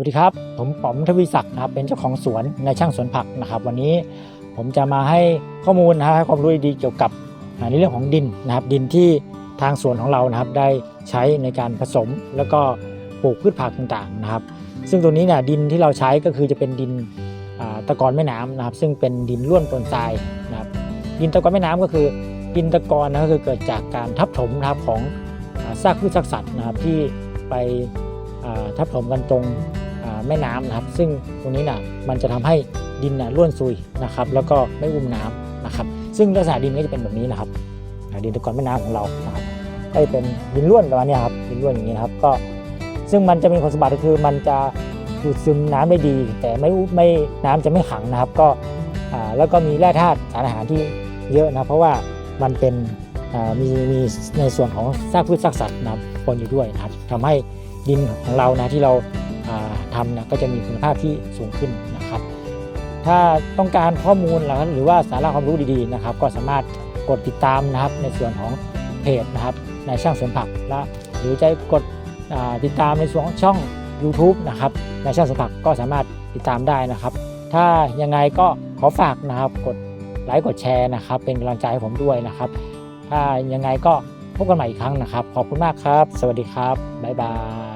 วัสดีครับ ผมป๋อมทวีศักดิ์นะครับเป็นเจ้าของสวนในช่างสวนผักนะครับ วันนี้ผมจะมาให้ข้อมูลนะให้ความรู้ดีเกี่ยวกับอ่าในเรื่องของดินนะครับ ดินที่ทางสวนของเรานะครับได้ใช้ในการผสมแล้วก็ปลูกพืชผักต่างๆนะครับ ซึ่งตัวนี้เนี่ยดินที่เราใช้ก็คือจะเป็นดินตะกอนแม่น้ำนะครับ ซึ่งเป็นดินร่วนปนทรายนะครับ ดินตะกอนแม่น้ำก็คือ ดินตะกอนนะก็คือเกิดจากการทับถมนะครับของซากพืชซากสัตว์นะครับที่ไปทับถมกันตรง แม่น้ำนะครับ ซึ่งตรงนี้น่ะมันจะทำให้ดินน่ะร่วนซุยนะครับ แล้วก็ไม่อุ้มน้ำนะครับ ซึ่งลักษณะดินก็จะเป็นแบบนี้นะครับดินตะกอนแม่น้ำของเรานะครับก็จะเป็นดินร่วนประมาณนี้ครับดินร่วนอย่างนี้นะครับ ก็ซึ่งมันจะมีคุณสมบัติก็คือมันจะดูดซึมน้ำได้ดี แต่ไม่อุ้มไม่น้ำจะไม่ขังนะครับ ก็แล้วก็มีแร่ธาตุสารอาหารที่เยอะนะเพราะว่ามันเป็นมีมีในส่วนของซากพืชซากสัตว์นะปนอยู่ด้วยนะครับทำให้ดินของเรานะที่เรา ทำนะก็จะมีคุณภาพที่สูงขึ้นนะครับ ถ้าต้องการข้อมูลหรือว่าสาระความรู้ดีๆนะครับ ก็สามารถกดติดตามนะครับในส่วนของเพจนะครับในช่างสวนผักและหรือจะกดติดตามในส่วนของช่อง YouTube นะครับในช่างสวนผักก็สามารถติดตามได้นะครับ ถ้ายังไงก็ขอฝากนะครับกดไลค์กดแชร์นะครับ เป็นกำลังใจให้ผมด้วยนะครับ ถ้ายังไงก็พบกันใหม่อีกครั้งนะครับ ขอบคุณมากครับ สวัสดีครับ บ๊ายบาย